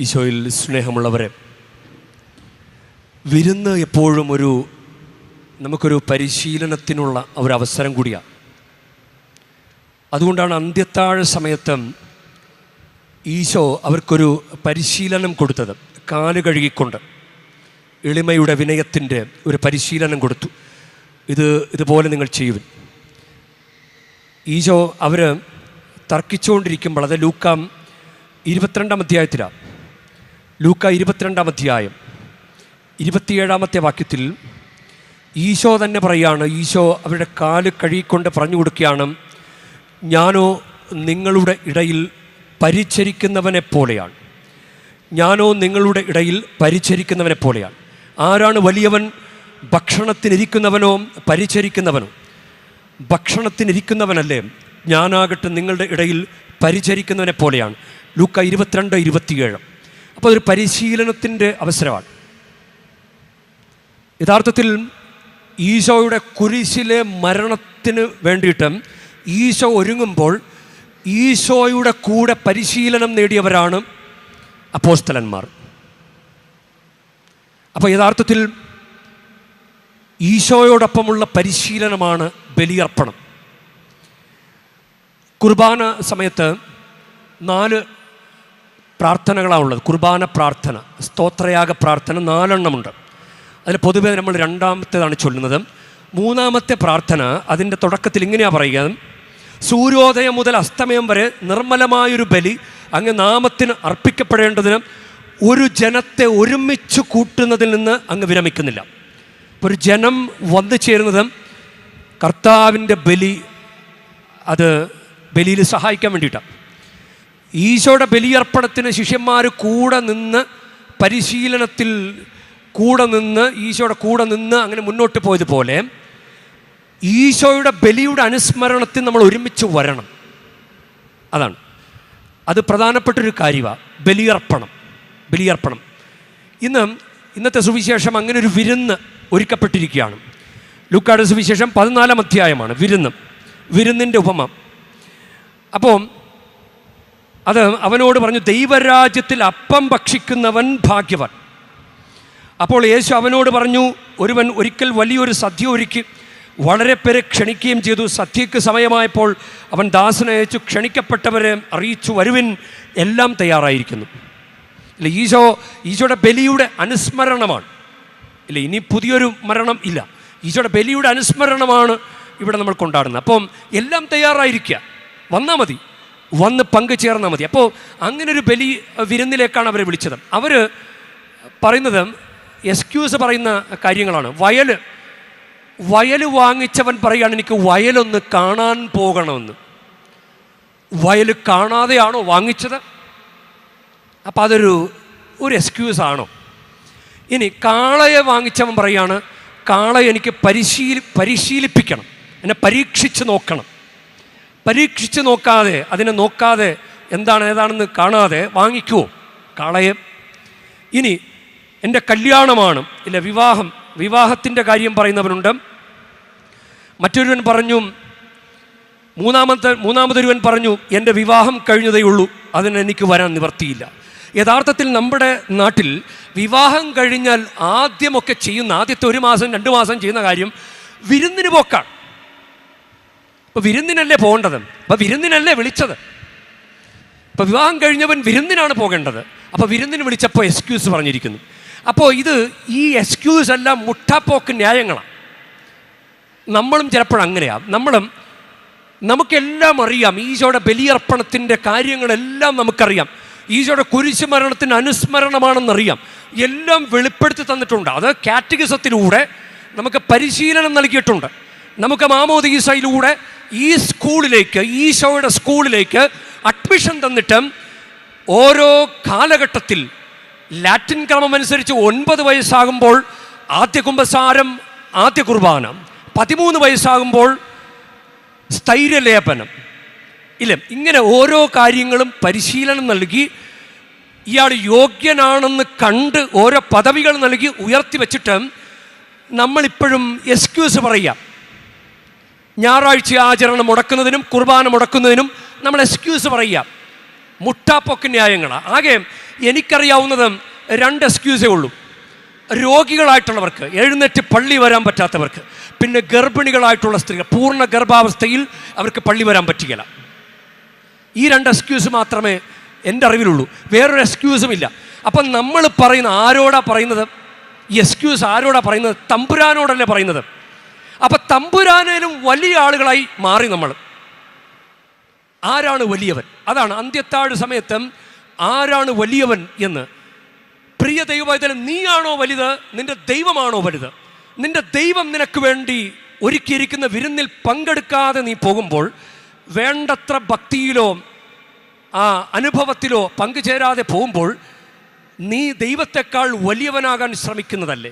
ഈശോയിൽ സ്നേഹമുള്ളവരെ വിരുന്ന് എപ്പോഴും ഒരു നമുക്കൊരു പരിശീലനത്തിനുള്ള ഒരു അവസരം കൂടിയാണ് അതുകൊണ്ടാണ് അന്ത്യത്താഴ സമയത്ത് ഈശോ അവർക്കൊരു പരിശീലനം കൊടുത്തത്. കാൽ കഴുകിക്കൊണ്ട് എളിമയുടെ വിനയത്തിന്റെ ഒരു പരിശീലനം കൊടുത്തു. ഇത് ഇതുപോലെ നിങ്ങൾ ചെയ്യുവിൻ. ഈശോ അവർ തർക്കിച്ചുകൊണ്ടിരിക്കുമ്പോൾ അത് ലൂക്കാം ഇരുപത്തിരണ്ടാം അധ്യായത്തിലാണ് ലൂക്ക ഇരുപത്തിരണ്ടാം അധ്യായം. ഇരുപത്തിയേഴാമത്തെ വാക്യത്തിൽ ഈശോ തന്നെ പറയാണ് ഈശോ അവരുടെ കാൽ കഴുകിക്കൊണ്ട് പറഞ്ഞു കൊടുക്കുകയാണ് ഞാനോ നിങ്ങളുടെ ഇടയിൽ പരിചരിക്കുന്നവനെ പോലെയാണ്. ഞാനോ നിങ്ങളുടെ ഇടയിൽ പരിചരിക്കുന്നവനെ പോലെയാണ്. ആരാണ് വലിയവൻ? ഭക്ഷണത്തിനിരിക്കുന്നവനോ പരിചരിക്കുന്നവനോ? ഭക്ഷണത്തിനിരിക്കുന്നവനല്ലേ? ഞാനാകട്ടെ നിങ്ങളുടെ ഇടയിൽ പരിചരിക്കുന്നവനെ പോലെയാണ്. ലൂക്ക ഇരുപത്തിരണ്ട് ഇരുപത്തിയേഴ്. അപ്പോൾ അതൊരു പരിശീലനത്തിന്റെ അവസരമാണ്. യഥാർത്ഥത്തിൽ ഈശോയുടെ കുരിശിലെ മരണത്തിന് വേണ്ടിയിട്ട് ഈശോ ഒരുങ്ങുമ്പോൾ ഈശോയുടെ കൂടെ പരിശീലനം നേടിയവരാണ് അപ്പോസ്തലന്മാർ. അപ്പോൾ യഥാർത്ഥത്തിൽ ഈശോയോടൊപ്പമുള്ള പരിശീലനമാണ് ബലിയർപ്പണം. കുർബാന സമയത്ത് നാല് പ്രാർത്ഥനകളാണ് ഉള്ളത്. കുർബാന പ്രാർത്ഥന സ്തോത്രയാഗ പ്രാർത്ഥന നാലെണ്ണമുണ്ട്. അതിൽ പൊതുവെ നമ്മൾ രണ്ടാമത്തേതാണ് ചൊല്ലുന്നത്. മൂന്നാമത്തെ പ്രാർത്ഥന അതിന്റെ തുടക്കത്തിൽ ഇങ്ങനെയാണ് പറയുക. സൂര്യോദയം മുതൽ അസ്തമയം വരെ നിർമ്മലമായൊരു ബലി അങ്ങ് നാമത്തിന് അർപ്പിക്കപ്പെടേണ്ടതിന് ഒരു ജനത്തെ ഒരുമിച്ച് കൂട്ടുന്നതിൽ നിന്ന് അങ്ങ് വിരമിക്കുന്നില്ല. ഒരു ജനം വന്നു ചേരുന്നത് കർത്താവിന്റെ ബലി അത് ബലിയിൽ സഹായിക്കാൻ വേണ്ടിയിട്ടാണ്. ഈശോയുടെ ബലിയർപ്പണത്തിന് ശിഷ്യന്മാർ കൂടെ നിന്ന് പരിശീലനത്തിൽ കൂടെ നിന്ന് ഈശോയുടെ കൂടെ നിന്ന് അങ്ങനെ മുന്നോട്ട് പോയതുപോലെ ഈശോയുടെ ബലിയുടെ അനുസ്മരണത്തിൽ നമ്മൾ ഒരുമിച്ച് വരണം. അതാണ്. അത് പ്രധാനപ്പെട്ടൊരു കാര്യമാണ് ബലിയർപ്പണം. ബലിയർപ്പണം. ഇന്ന് ഇന്നത്തെ സുവിശേഷം അങ്ങനെ ഒരു വിരുന്ന് ഒരുക്കപ്പെട്ടിരിക്കുകയാണ്. ലുക്കാട് സുവിശേഷം പതിനാലാം അധ്യായമാണ്. വിരുന്ന്. വിരുന്നിന്റെ ഉപമ. അപ്പോൾ അത് അവനോട് പറഞ്ഞു ദൈവരാജ്യത്തിൽ അപ്പം ഭക്ഷിക്കുന്നവൻ ഭാഗ്യവൻ. അപ്പോൾ യേശു അവനോട് പറഞ്ഞു ഒരുവൻ ഒരിക്കൽ വലിയൊരു സദ്യ ഒരുക്കി വളരെ പേരെ ക്ഷണിക്കുകയും ചെയ്തു. സദ്യക്ക് സമയമായപ്പോൾ അവൻ ദാസനെ അയച്ചു ക്ഷണിക്കപ്പെട്ടവരെ അറിയിച്ചു വരുവിൻ എല്ലാം തയ്യാറായിരിക്കുന്നു. ഇല്ല ഈശോ ഈശോയുടെ ബലിയുടെ അനുസ്മരണമാണ്. ഇല്ല ഇനി പുതിയൊരു മരണം ഇല്ല. ഈശോയുടെ ബലിയുടെ അനുസ്മരണമാണ് ഇവിടെ നമ്മൾ കൊണ്ടാടുന്നത്. അപ്പം എല്ലാം തയ്യാറായിരിക്കുക. വന്നാൽ മതി. വന്ന് പങ്കുചേർന്നാൽ മതി. അപ്പോൾ അങ്ങനെ ഒരു ബലി വിരുന്നിലേക്കാണ് അവരെ വിളിച്ചത്. അവർ പറയുന്നത് എക്സ്ക്യൂസ് പറയുന്ന കാര്യങ്ങളാണ്. വയൽ വയൽ വാങ്ങിച്ചവൻ പറയുകയാണ് എനിക്ക് വയലൊന്ന് കാണാൻ പോകണമെന്ന്. വയൽ കാണാതെയാണോ വാങ്ങിച്ചത്? അപ്പോൾ അതൊരു ഒരു എക്സ്ക്യൂസ് ആണോ? ഇനി കാളയെ വാങ്ങിച്ചവൻ പറയുകയാണ് കാളയെ എനിക്ക് പരിശീലി പരിശീലിപ്പിക്കണം. എന്നെ പരീക്ഷിച്ച് നോക്കണം. പരീക്ഷിച്ച് നോക്കാതെ അതിനെ നോക്കാതെ എന്താണ് ഏതാണെന്ന് കാണാതെ വാങ്ങിക്കുമോ കാളയെ. ഇനി എന്റെ കല്യാണമാണ് ഇല്ല വിവാഹം വിവാഹത്തിന്റെ കാര്യം പറയുന്നവനുണ്ട്. മറ്റൊരുവൻ പറഞ്ഞു മൂന്നാമത്തെ മൂന്നാമതൊരുവൻ പറഞ്ഞു എന്റെ വിവാഹം കഴിഞ്ഞതേ ഉള്ളൂ അതിന് എനിക്ക് വരാൻ നിവർത്തിയില്ല. യഥാർത്ഥത്തിൽ നമ്മുടെ നാട്ടിൽ വിവാഹം കഴിഞ്ഞാൽ ആദ്യമൊക്കെ ചെയ്യുന്ന ആദ്യത്തെ ഒരു മാസം രണ്ട് മാസം ചെയ്യുന്ന കാര്യം വിരുന്നിന് പോക്കാണ്. അപ്പോൾ വിരുന്നിനല്ലേ പോകേണ്ടത്? അപ്പോൾ വിരുന്നിനല്ലേ വിളിച്ചത്? അപ്പോൾ വിവാഹം കഴിഞ്ഞവൻ വിരുന്നിനാണ് പോകേണ്ടത്. അപ്പോൾ വിരുന്നിന് വിളിച്ചപ്പോൾ എക്സ്ക്യൂസ് പറഞ്ഞിരിക്കുന്നു. അപ്പോൾ ഇത് ഈ എക്സ്ക്യൂസ് എല്ലാം മുട്ടാപ്പോക്ക് ന്യായങ്ങളാണ് നമ്മളും ചിലപ്പോൾ അങ്ങനെയാണ് നമ്മളും നമുക്കെല്ലാം അറിയാം. ഈശോയുടെ ബലിയർപ്പണത്തിന്റെ കാര്യങ്ങളെല്ലാം നമുക്കറിയാം. ഈശോയുടെ കുരിശു മരണത്തിന് അനുസ്മരണമാണെന്നറിയാം. എല്ലാം വെളിപ്പെടുത്തി തന്നിട്ടുണ്ട്. അത് കാറ്റഗിസത്തിലൂടെ നമുക്ക് പരിശീലനം നൽകിയിട്ടുണ്ട്. നമുക്ക് മാമോദീസയിലൂടെ ഈ സ്കൂളിലേക്ക് ഈശോയുടെ സ്കൂളിലേക്ക് അഡ്മിഷൻ തന്നിട്ട് ഓരോ കാലഘട്ടത്തിൽ ലാറ്റിൻ ക്രമം അനുസരിച്ച് ഒൻപത് വയസ്സാകുമ്പോൾ ആദ്യ കുംഭസാരം ആദ്യ കുർബാന പതിമൂന്ന് വയസ്സാകുമ്പോൾ സ്ഥൈര്യലേപനം. ഇല്ല? ഇങ്ങനെ ഓരോ കാര്യങ്ങളും പരിശീലനം നൽകി ഇയാൾ യോഗ്യനാണെന്ന് കണ്ട് ഓരോ പദവികൾ നൽകി ഉയർത്തി വെച്ചിട്ട് നമ്മളിപ്പോഴും എക്സ്ക്യൂസ് പറയാം ഞായറാഴ്ച ആചരണം മുടക്കുന്നതിനും കുർബാന മുടക്കുന്നതിനും നമ്മൾ എക്സ്ക്യൂസ് പറയുക. മുട്ടാപ്പൊക്കെ ന്യായങ്ങളാണ് ആകെ എനിക്കറിയാവുന്നത് രണ്ട് എക്സ്ക്യൂസേ ഉള്ളൂ. രോഗികളായിട്ടുള്ളവർക്ക് എഴുന്നേറ്റ് പള്ളി വരാൻ പറ്റാത്തവർക്ക് പിന്നെ ഗർഭിണികളായിട്ടുള്ള സ്ത്രീകൾ പൂർണ ഗർഭാവസ്ഥയിൽ അവർക്ക് പള്ളി വരാൻ പറ്റുകയില്ല. ഈ രണ്ട് എക്സ്ക്യൂസ് മാത്രമേ എന്റെ അറിവിലുള്ളൂ. വേറൊരു എക്സ്ക്യൂസും ഇല്ല. അപ്പം നമ്മൾ പറയുന്ന ആരോടാ പറയുന്നത്? ഈ എക്സ്ക്യൂസ് ആരോടാ പറയുന്നത്? തമ്പുരാനോടല്ലേ പറയുന്നത്? അപ്പം തമ്പുരാനേലും വലിയ ആളുകളായി മാറി നമ്മൾ. ആരാണ് വലിയവൻ? അതാണ് അന്ത്യത്താഴ് സമയത്ത് ആരാണ് വലിയവൻ എന്ന്. പ്രിയ ദൈവവൈതലം നീയാണോ വലുത്? നിന്റെ ദൈവമാണോ വലുത്? നിന്റെ ദൈവം നിനക്ക് വേണ്ടി ഒരുക്കിയിരിക്കുന്ന വിരുന്നിൽ പങ്കെടുക്കാതെ നീ പോകുമ്പോൾ വേണ്ടത്ര ഭക്തിയിലോ ആ അനുഭവത്തിലോ പങ്കുചേരാതെ പോകുമ്പോൾ നീ ദൈവത്തെക്കാൾ വലിയവനാകാൻ ശ്രമിക്കുന്നതല്ലേ?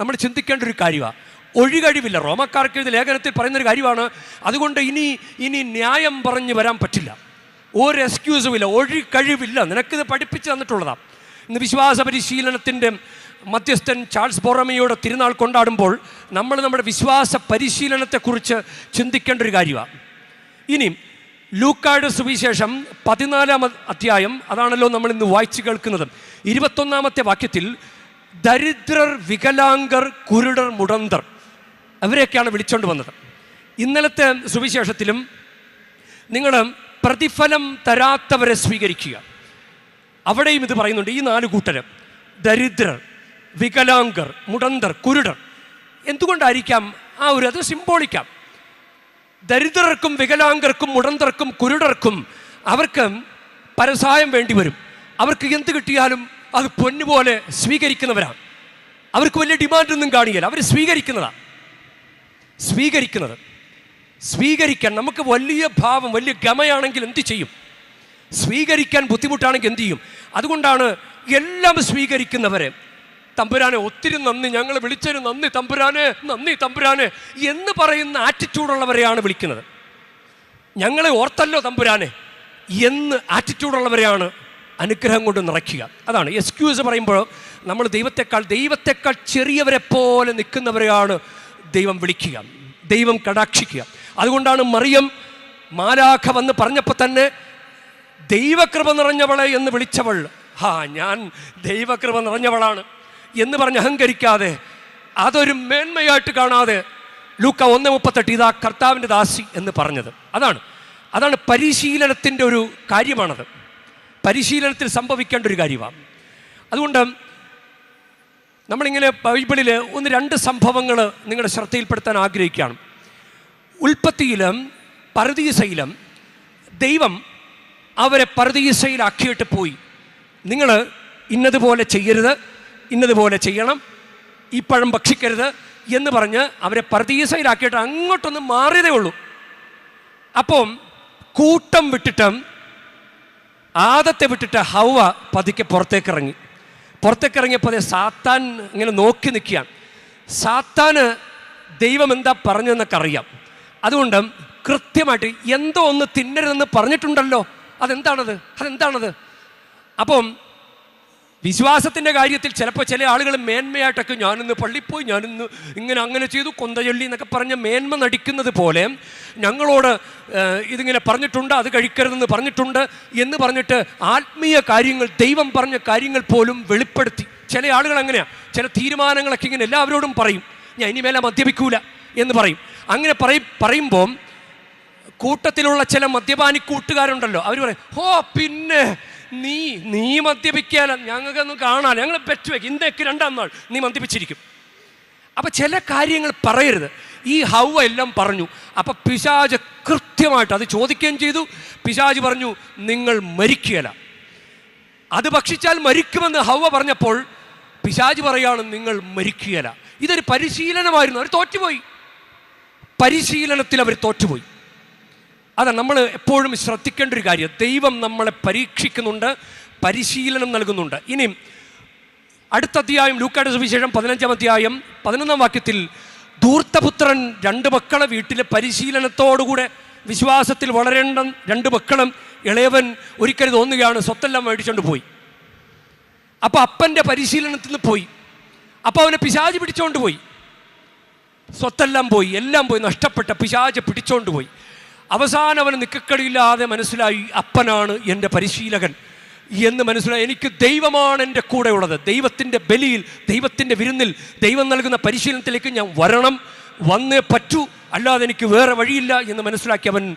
നമ്മൾ ചിന്തിക്കേണ്ട ഒരു കാര്യമാണ് ഒഴികഴിവില്ല റോമക്കാർക്ക് എഴുതിയ ലേഖനത്തിൽ പറയുന്നൊരു കാര്യമാണ്. അതുകൊണ്ട് ഇനി ഇനി ന്യായം പറഞ്ഞു വരാൻ പറ്റില്ല. ഒരു എക്സ്ക്യൂസും ഇല്ല. ഒഴികഴിവില്ല നിനക്കിത് പഠിപ്പിച്ച് തന്നിട്ടുള്ളതാണ് ഇന്ന് വിശ്വാസ പരിശീലനത്തിന്റെ മധ്യസ്ഥൻ ചാൾസ് ബോറമയുടെ തിരുനാൾ കൊണ്ടാടുമ്പോൾ നമ്മൾ നമ്മുടെ വിശ്വാസ പരിശീലനത്തെക്കുറിച്ച് ചിന്തിക്കേണ്ട ഒരു കാര്യമാണ് ഇനി ലൂക്കായുടെ സുവിശേഷം പതിനാലാം അധ്യായം അതാണല്ലോ നമ്മൾ ഇന്ന് വായിച്ചു കേൾക്കുന്നത്. ഇരുപത്തൊന്നാമത്തെ വാക്യത്തിൽ ദരിദ്രർ വികലാംഗർ കുരുടർ മുടന്തർ. അവരെയൊക്കെയാണ് വിളിച്ചോണ്ട് വന്നത്. ഇന്നലത്തെ സുവിശേഷത്തിലും നിങ്ങൾ പ്രതിഫലം തരാത്തവരെ സ്വീകരിക്കുക. അവിടെയും ഇത് പറയുന്നുണ്ട്. ഈ നാല് കൂട്ടര് ദരിദ്രർ വികലാംഗർ മുടന്തർ കുരുടർ എന്തുകൊണ്ടായിരിക്കാം ആ ഒരു അത് സിംബോളിക്കാം? ദരിദ്രർക്കും വികലാംഗർക്കും മുടന്തർക്കും കുരുടർക്കും അവർക്ക് പരസായം വേണ്ടി വരും. അവർക്ക് എന്ത് കിട്ടിയാലും അത് പൊന്നുപോലെ സ്വീകരിക്കുന്നവരാണ് അവർക്ക് വലിയ ഡിമാൻഡൊന്നും കാണില്ല. അവർ സ്വീകരിക്കുന്നതാണ് സ്വീകരിക്കുന്നത്. സ്വീകരിക്കാൻ നമുക്ക് വലിയ ഭാവം വലിയ ഗമയാണെങ്കിൽ എന്ത് ചെയ്യും? സ്വീകരിക്കാൻ ബുദ്ധിമുട്ടാണെങ്കിൽ എന്ത് ചെയ്യും? അതുകൊണ്ടാണ് എല്ലാം സ്വീകരിക്കുന്നവരെ തമ്പുരാനെ ഒത്തിരി നന്ദി ഞങ്ങൾ വിളിച്ചതിന് നന്ദി തമ്പുരാനെ നന്ദി തമ്പുരാനെ എന്ന് പറയുന്ന ആറ്റിറ്റ്യൂഡുള്ളവരെയാണ് വിളിക്കുന്നത്. ഞങ്ങളെ ഓർത്തല്ലോ തമ്പുരാനെ എന്ന് ആറ്റിറ്റ്യൂഡുള്ളവരെയാണ് അനുഗ്രഹം കൊണ്ട് നിറയ്ക്കുക. അതാണ് എക്സ്ക്യൂസ് പറയുമ്പോൾ നമ്മൾ ദൈവത്തെക്കാൾ ദൈവത്തെക്കാൾ ചെറിയവരെ പോലെ നിൽക്കുന്നവരെയാണ് ദൈവം വിളിക്കുക ദൈവം കടാക്ഷിക്കുക. അതുകൊണ്ടാണ് മറിയം മാലാഖ വന്ന് പറഞ്ഞപ്പോൾ തന്നെ ദൈവകൃപ നിറഞ്ഞവളെ എന്ന് വിളിച്ചവൾ ഹാ ഞാൻ ദൈവകൃപ നിറഞ്ഞവളാണ് എന്ന് പറഞ്ഞ് അഹങ്കരിക്കാതെ അതൊരു മേന്മയായിട്ട് കാണാതെ ലൂക്ക ഒന്ന് മുപ്പത്തെട്ട് ഇതാ കർത്താവിന്റെ ദാസി എന്ന് പറഞ്ഞത്. അതാണ് അതാണ് പരിശീലനത്തിന്റെ ഒരു കാര്യമാണത്. പരിശീലനത്തിൽ സംഭവിക്കേണ്ട ഒരു കാര്യമാണ്. അതുകൊണ്ട് നമ്മളിങ്ങനെ ബൈബിളിൽ ഒന്ന് രണ്ട് സംഭവങ്ങൾ നിങ്ങളുടെ ശ്രദ്ധയിൽപ്പെടുത്താൻ ആഗ്രഹിക്കുകയാണ്. ഉൽപ്പത്തിയിലും പരദീസയിലും ദൈവം അവരെ പരദീസയിലാക്കിയിട്ട് പോയി. നിങ്ങൾ ഇന്നതുപോലെ ചെയ്യരുത് ഇന്നതുപോലെ ചെയ്യണം ഈ പഴം ഭക്ഷിക്കരുത് എന്ന് പറഞ്ഞ് അവരെ പരദീസയിലാക്കിയിട്ട് അങ്ങോട്ടൊന്ന് മാറിയതേ ഉള്ളൂ. അപ്പം കൂട്ടം വിട്ടിട്ട് ആദത്തെ വിട്ടിട്ട് ഹൗവ പതുക്കെ പുറത്തേക്ക് ഇറങ്ങി പുറത്തേക്ക് ഇറങ്ങിയപ്പോൾ അതേ സാത്താൻ ഇങ്ങനെ നോക്കി നിൽക്കുകയാണ്. സാത്താന് ദൈവം എന്താ പറഞ്ഞതെന്നൊക്കെ അറിയാം അതുകൊണ്ട് കൃത്യമായിട്ട് എന്തോ ഒന്ന് തിന്നരുതെന്ന് പറഞ്ഞിട്ടുണ്ടല്ലോ. അതെന്താണത്? അതെന്താണത്? അപ്പം വിശ്വാസത്തിന്റെ കാര്യത്തിൽ ചിലപ്പോൾ ചില ആളുകൾ മേന്മയായിട്ടൊക്കെ ഞാനിന്ന് പള്ളിപ്പോയി ഞാനിന്ന് ഇങ്ങനെ അങ്ങനെ ചെയ്തു കൊന്തചൊല്ലി എന്നൊക്കെ പറഞ്ഞ് മേന്മ നടിക്കുന്നത് പോലെ ഞങ്ങളോട് ഇതിങ്ങനെ പറഞ്ഞിട്ടുണ്ട് അത് കഴിക്കരുതെന്ന് പറഞ്ഞിട്ടുണ്ട് എന്ന് പറഞ്ഞിട്ട് ആത്മീയ കാര്യങ്ങൾ ദൈവം പറഞ്ഞ കാര്യങ്ങൾ പോലും വെളിപ്പെടുത്തി. ചില ആളുകൾ അങ്ങനെയാണ് ചില തീരുമാനങ്ങളൊക്കെ ഇങ്ങനെ എല്ലാവരോടും പറയും. ഞാൻ ഇനി മേലെ മദ്യപിക്കൂല എന്ന് പറയും. അങ്ങനെ പറയും പറയുമ്പം കൂട്ടത്തിലുള്ള ചില മദ്യപാനി കൂട്ടുകാരുണ്ടല്ലോ അവർ പറയും ഹോ പിന്നെ നീ നീ മദ്യപിക്കാൻ ഞങ്ങൾക്കൊന്നും കാണാൻ ഞങ്ങൾ പെറ്റുവെക്കും ഇന്നേക്ക് രണ്ടാം നാൾ. നീ മദ്യപിച്ചിരിക്കും. അപ്പം ചില കാര്യങ്ങൾ പറയരുത്. ഈ ഹൗവ എല്ലാം പറഞ്ഞു. അപ്പം പിശാജ് കൃത്യമായിട്ട് അത് ചോദിക്കുകയും ചെയ്തു. പിശാജ് പറഞ്ഞു നിങ്ങൾ മരിക്കുകയില്ല. അത് ഭക്ഷിച്ചാൽ മരിക്കുമെന്ന് ഹൗവ പറഞ്ഞപ്പോൾ പിശാജ് പറയാണ് നിങ്ങൾ മരിക്കുകയില്ല. ഇതൊരു പരിശീലനമായിരുന്നു. അവർ തോറ്റുപോയി. പരിശീലനത്തിൽ അവർ തോറ്റുപോയി. അതാ നമ്മൾ എപ്പോഴും ശ്രദ്ധിക്കേണ്ട ഒരു കാര്യം. ദൈവം നമ്മളെ പരീക്ഷിക്കുന്നുണ്ട് പരിശീലനം നൽകുന്നുണ്ട്. ഇനി അടുത്ത അധ്യായം ലൂക്കാട് സുവിശേഷം പതിനഞ്ചാം അധ്യായം പതിനൊന്നാം വാക്യത്തിൽ ധൂർത്തപുത്രൻ രണ്ട് മക്കളെ വീട്ടിലെ പരിശീലനത്തോടുകൂടെ വിശ്വാസത്തിൽ വളരേണ്ട രണ്ട് മക്കളും ഇളയവൻ ഒരിക്കൽ തോന്നുകയാണ് സ്വത്തെല്ലാം മേടിച്ചുകൊണ്ട് പോയി. അപ്പോൾ അപ്പന്റെ പരിശീലനത്തിൽ നിന്ന് പോയി. അപ്പോൾ അവനെ പിശാജ് പിടിച്ചുകൊണ്ട് പോയി. സ്വത്തെല്ലാം പോയി എല്ലാം പോയി നഷ്ടപ്പെട്ട പിശാജ് പിടിച്ചുകൊണ്ട് പോയി. അവസാനം അവന് നിക്കക്കടിയില്ലാതെ മനസ്സിലായി അപ്പനാണ് എന്റെ പരിശീലകൻ. എന്ന് മനസ്സിലായി എനിക്ക് ദൈവമാണ് എന്റെ കൂടെ ഉള്ളത്. ദൈവത്തിന്റെ ബലിയിൽ ദൈവത്തിന്റെ വിരുന്നിൽ ദൈവം നൽകുന്ന പരിശീലനത്തിലേക്ക് ഞാൻ വരണം. വന്നേ പറ്റൂ. അല്ലാതെ എനിക്ക് വേറെ വഴിയില്ല. എന്ന് മനസ്സിലാക്കി അവൻ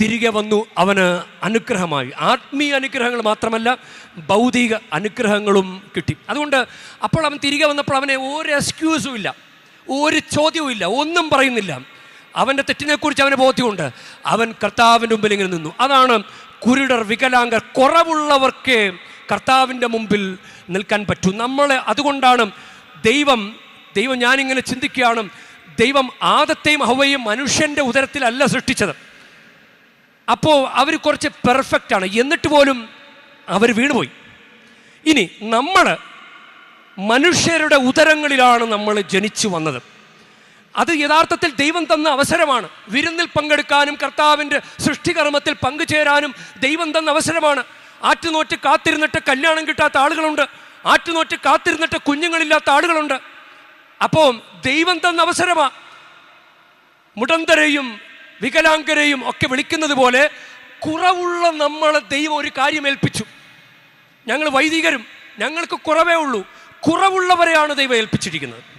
തിരികെ വന്നു. അവന് അനുഗ്രഹമായി. ആത്മീയ അനുഗ്രഹങ്ങൾ മാത്രമല്ല ഭൗതിക അനുഗ്രഹങ്ങളും കിട്ടി. അതുകൊണ്ട് അപ്പോൾ അവൻ തിരികെ വന്നപ്പോൾ അവനെ ഒരു എക്സ്ക്യൂസും ഇല്ല. ഒരു ചോദ്യവും ഇല്ല. ഒന്നും പറയുന്നില്ല. അവന്റെ തെറ്റിനെക്കുറിച്ച് അവന് ബോധ്യമുണ്ട്. അവൻ കർത്താവിന്റെ മുമ്പിൽ ഇങ്ങനെ നിന്നു. അതാണ് കുരുടർ വികലാംഗർ കുറവുള്ളവർക്ക് കർത്താവിന്റെ മുമ്പിൽ നിൽക്കാൻ പറ്റും. നമ്മൾ അതുകൊണ്ടാണ് ദൈവം ദൈവം ഞാനിങ്ങനെ ചിന്തിക്കുകയാണ്. ദൈവം ആദത്തെയും ഹവയും മനുഷ്യന്റെ ഉദരത്തിലല്ല സൃഷ്ടിച്ചത്. അപ്പോൾ അവർ കുറച്ച് പെർഫെക്റ്റാണ് എന്നിട്ട് പോലും അവർ വീണുപോയി. ഇനി നമ്മൾ മനുഷ്യരുടെ ഉദരങ്ങളിലാണ് നമ്മൾ ജനിച്ചു വന്നത്. അത് യഥാർത്ഥത്തിൽ ദൈവം തന്ന അവസരമാണ്. വിരുന്നിൽ പങ്കെടുക്കാനും കർത്താവിന്റെ സൃഷ്ടികർമ്മത്തിൽ പങ്കുചേരാനും ദൈവം തന്ന അവസരമാണ്. ആറ്റുനോറ്റ് കാത്തിരുന്നിട്ട് കല്യാണം കിട്ടാത്ത ആളുകളുണ്ട്. ആറ്റുനോറ്റ് കാത്തിരുന്നിട്ട് കുഞ്ഞുങ്ങളില്ലാത്ത ആളുകളുണ്ട്. അപ്പോൾ ദൈവം തന്ന അവസരമാണ് മുടന്തരെയും വികലാംഗരെയും ഒക്കെ വിളിക്കുന്നത് പോലെ കുറവുള്ള നമ്മളെ ദൈവം ഒരു കാര്യം ഏൽപ്പിച്ചു. ഞങ്ങൾ വൈദികരും ഞങ്ങൾക്ക് കുറവേ ഉള്ളൂ. കുറവുള്ളവരെയാണ് ദൈവം ഏൽപ്പിച്ചിരിക്കുന്നത്.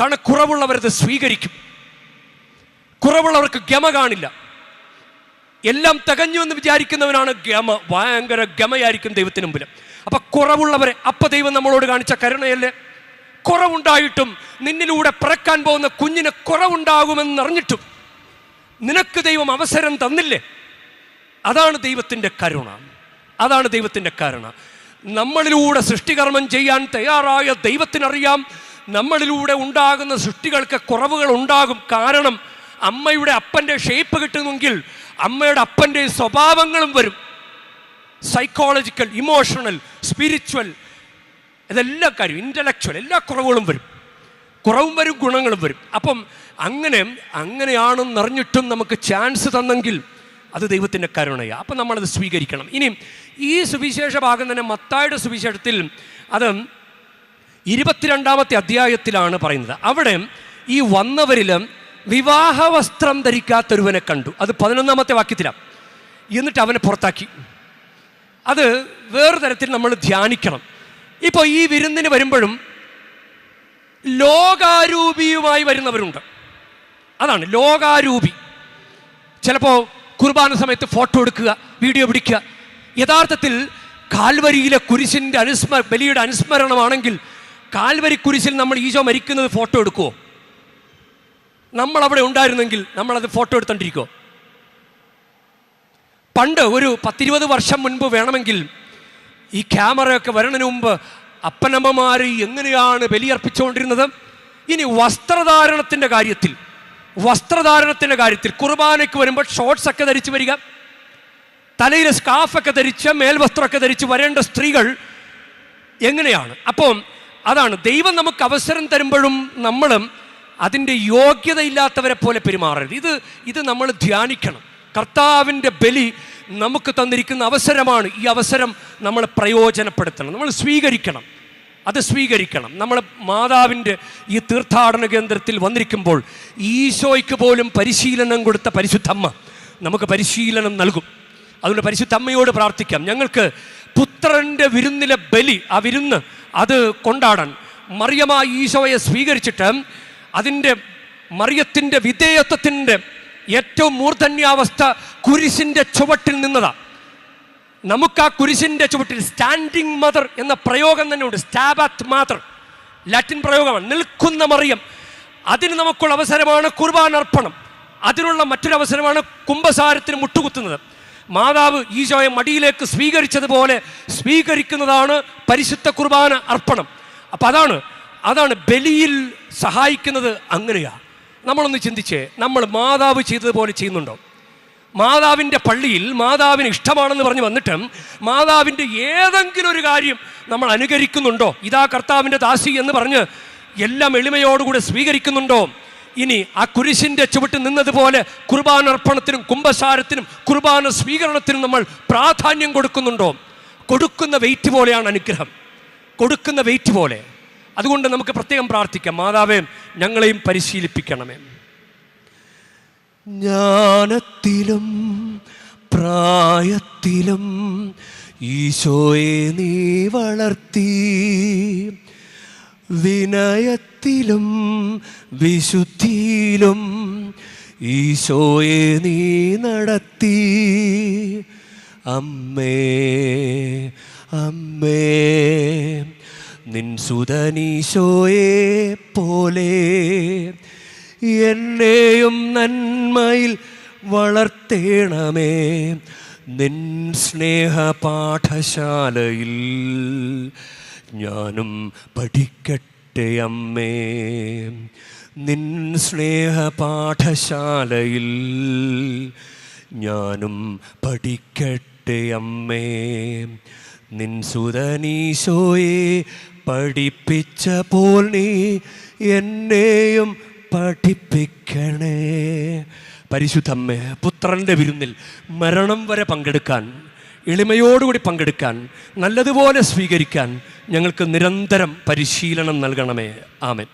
കാരണം കുറവുള്ളവരത് സ്വീകരിക്കും. കുറവുള്ളവർക്ക് ഗമ കാണില്ല. എല്ലാം തികഞ്ഞു എന്ന് വിചാരിക്കുന്നവനാണ് ഗമ ഭയങ്കര ഗമയായിരിക്കും ദൈവത്തിന് മുമ്പിൽ അപ്പൊ കുറവുള്ളവരെ അപ്പൊ ദൈവം നമ്മളോട് കാണിച്ച കരുണയല്ലേ? കുറവുണ്ടായിട്ടും നിന്നിലൂടെ പിറക്കാൻ പോകുന്ന കുഞ്ഞിന് കുറവുണ്ടാകുമെന്നറിഞ്ഞിട്ടും നിനക്ക് ദൈവം അവസരം തന്നില്ലേ? അതാണ് ദൈവത്തിന്റെ കരുണ. അതാണ് ദൈവത്തിന്റെ കരുണ. നമ്മളിലൂടെ സൃഷ്ടികർമ്മം ചെയ്യാൻ തയ്യാറായ ദൈവത്തിനറിയാം. നമ്മളിലൂടെ ഉണ്ടാകുന്ന സൃഷ്ടികൾക്ക് കുറവുകൾ ഉണ്ടാകും കാരണം അമ്മയുടെ അപ്പന്റെ ഷേപ്പ് കിട്ടുന്നെങ്കിൽ അമ്മയുടെ അപ്പന്റെ സ്വഭാവങ്ങളും വരും. സൈക്കോളജിക്കൽ ഇമോഷണൽ സ്പിരിച്വൽ ഇതെല്ലാ കാര്യം ഇന്റലക്ച്വൽ എല്ലാ കുറവുകളും വരും. കുറവും വരും ഗുണങ്ങളും വരും. അപ്പം അങ്ങനെ അങ്ങനെയാണെന്ന് അങ്ങനെയാണെന്നറിഞ്ഞിട്ടും നമുക്ക് ചാൻസ് തന്നെങ്കിൽ അത് ദൈവത്തിന്റെ കരുണയാണ് അപ്പം നമ്മളത് സ്വീകരിക്കണം. ഇനി ഈ സുവിശേഷ ഭാഗം തന്നെ മത്തായുടെ സുവിശേഷത്തിൽ അത് ഇരുപത്തിരണ്ടാമത്തെ അധ്യായത്തിലാണ് പറയുന്നത്. അവിടെ ഈ വന്നവരിലും വിവാഹ വസ്ത്രം ധരിക്കാത്തൊരുവനെ കണ്ടു. അത് പതിനൊന്നാമത്തെ വാക്യത്തിലാണ് എന്നിട്ട് അവനെ പുറത്താക്കി. അത് വേറെ തരത്തിൽ നമ്മൾ ധ്യാനിക്കണം. ഇപ്പോൾ ഈ വിരുന്നിന് വരുമ്പോഴും ലോകാരൂപിയുമായി വരുന്നവരുണ്ട്. അതാണ് ലോകാരൂപി. ചിലപ്പോൾ കുർബാന സമയത്ത് ഫോട്ടോ എടുക്കുക വീഡിയോ പിടിക്കുക. യഥാർത്ഥത്തിൽ കാൽവരിയിലെ കുരിശിന്റെ അനുസ്മ ബലിയുടെ അനുസ്മരണമാണെങ്കിൽ കാൽവരി കുരിശിൽ നമ്മൾ ഈശോ മരിക്കുന്നത് ഫോട്ടോ എടുക്കുമോ നമ്മൾ അവിടെ ഉണ്ടായിരുന്നെങ്കിൽ നമ്മളത് ഫോട്ടോ എടുത്തോണ്ടിരിക്കുമോ പണ്ട് ഒരു പത്തിരുപത് വർഷം മുൻപ് വേണമെങ്കിൽ ഈ ക്യാമറയൊക്കെ വരണതിന് മുമ്പ് അപ്പനമ്മമാർ എങ്ങനെയാണ് ബലിയർപ്പിച്ചുകൊണ്ടിരുന്നത്? ഇനി വസ്ത്രധാരണത്തിന്റെ കാര്യത്തിൽ വസ്ത്രധാരണത്തിന്റെ കാര്യത്തിൽ കുർബാനയ്ക്ക് വരുമ്പോൾ ഷോർട്സ് ഒക്കെ ധരിച്ച് വരിക തലയിൽ സ്കാഫൊക്കെ ധരിച്ച് മേൽവസ്ത്രമൊക്കെ ധരിച്ച് വരേണ്ട സ്ത്രീകൾ എങ്ങനെയാണ്? അപ്പം അതാണ്. ദൈവം നമുക്ക് അവസരം തരുമ്പോഴും നമ്മളും അതിന്റെ യോഗ്യതയില്ലാത്തവരെ പോലെ പെരുമാറരുത്. ഇത് ഇത് നമ്മൾ ധ്യാനിക്കണം. കർത്താവിന്റെ ബലി നമുക്ക് തന്നിരിക്കുന്ന അവസരമാണ് ഈ അവസരം നമ്മൾ പ്രയോജനപ്പെടുത്തണം. നമ്മൾ സ്വീകരിക്കണം. അത് സ്വീകരിക്കണം. നമ്മൾ മാതാവിന്റെ ഈ തീർത്ഥാടന കേന്ദ്രത്തിൽ വന്നിരിക്കുമ്പോൾ ഈശോയ്ക്ക് പോലും പരിശീലനം കൊടുത്ത പരിശുദ്ധമ്മ നമുക്ക് പരിശീലനം നൽകും. അതുകൊണ്ട് പരിശുദ്ധമ്മയോട് പ്രാർത്ഥിക്കാം. ഞങ്ങൾക്ക് പുത്രന്റെ വിരുന്നിലെ ബലി ആ വിരുന്ന് അത് കൊണ്ടാടാൻ. മറിയമായ ഈശോയെ സ്വീകരിച്ചിട്ട് അതിന്റെ മറിയത്തിന്റെ വിധേയത്വത്തിന്റെ ഏറ്റവും മൂർധന്യാവസ്ഥ കുരിശിന്റെ ചുവട്ടിൽ നിന്നതാ. നമുക്ക് ആ കുരിശിന്റെ ചുവട്ടിൽ സ്റ്റാൻഡിങ് മദർ എന്ന പ്രയോഗം തന്നെ ഉണ്ട് സ്റ്റാബാത്ത് മാതർ. ലാറ്റിൻ പ്രയോഗമാണ്. നിൽക്കുന്ന മറിയം. അതിന് നമുക്കുള്ള അവസരമാണ് കുർബാനർപ്പണം അതിനുള്ള മറ്റൊരു അവസരമാണ് കുംഭസാരത്തിന് മുട്ടുകുത്തുന്നത്. മാതാവ് ഈശോയെ മടിയിലേക്ക് സ്വീകരിച്ചതുപോലെ സ്വീകരിക്കുന്നതാണ് പരിശുദ്ധ കുർബാന അർപ്പണം. അപ്പം അതാണ് അതാണ് ബലിയിൽ സഹായിക്കുന്നത് അങ്ങനെയാണ് നമ്മളൊന്ന് ചിന്തിച്ചേ നമ്മൾ മാതാവ് ചെയ്തതുപോലെ ചെയ്യുന്നുണ്ടോ? മാതാവിന്റെ പള്ളിയിൽ മാതാവിന് ഇഷ്ടമാണെന്ന് പറഞ്ഞ് വന്നിട്ടും മാതാവിന്റെ ഏതെങ്കിലും ഒരു കാര്യം നമ്മൾ അനുകരിക്കുന്നുണ്ടോ? ഇതാ കർത്താവിന്റെ ദാസി എന്ന് പറഞ്ഞ് എല്ലാം എളിമയോടുകൂടെ സ്വീകരിക്കുന്നുണ്ടോ? ഇനി ആ കുരിശിന്റെ ചുവട്ട് നിന്നതുപോലെ കുർബാനർപ്പണത്തിനും കുംഭസാരത്തിനും കുർബാന സ്വീകരണത്തിനും നമ്മൾ പ്രാധാന്യം കൊടുക്കുന്നുണ്ടോ? കൊടുക്കുന്ന വെയിറ്റ് പോലെയാണ് അനുഗ്രഹം. കൊടുക്കുന്ന വെയിറ്റ് പോലെ. അതുകൊണ്ട് നമുക്ക് പ്രത്യേകം പ്രാർത്ഥിക്കാം. മാതാവേ ഞങ്ങളെയും പരിശീലിപ്പിക്കണമേ. ജ്ഞാനത്തിലും പ്രായത്തിലും ഈശോയെ നീ വളർത്തി. വിനയത്തിലും വിശുദ്ധിയിലും ഈശോയെ നീ നടത്തി. അമ്മേ അമ്മേ നിൻ സുതനീശോയെ പോലെ എന്നെയും നന്മയിൽ വളർത്തേണമേ. നിൻ സ്നേഹ പാഠശാലയിൽ ഞാനും പഠിക്കട്ടെ അമ്മേ. നിൻ സ്നേഹ പാഠശാലയിൽ ഞാനും പഠിക്കട്ടെ അമ്മേ. നിൻ സുതനീശോയെ പഠിപ്പിച്ച പോൽ നീ എന്നെയും പഠിപ്പിക്കണേ. പരിശുദ്ധമ്മേ പുത്രന്റെ വിരുന്നിൽ മരണം വരെ പങ്കെടുക്കാൻ എളിമയോടുകൂടി പങ്കെടുക്കാൻ നല്ലതുപോലെ സ്വീകരിക്കാൻ ഞങ്ങൾക്ക് നിരന്തരം പരിശീലനം നൽകണമേ. ആമൻ.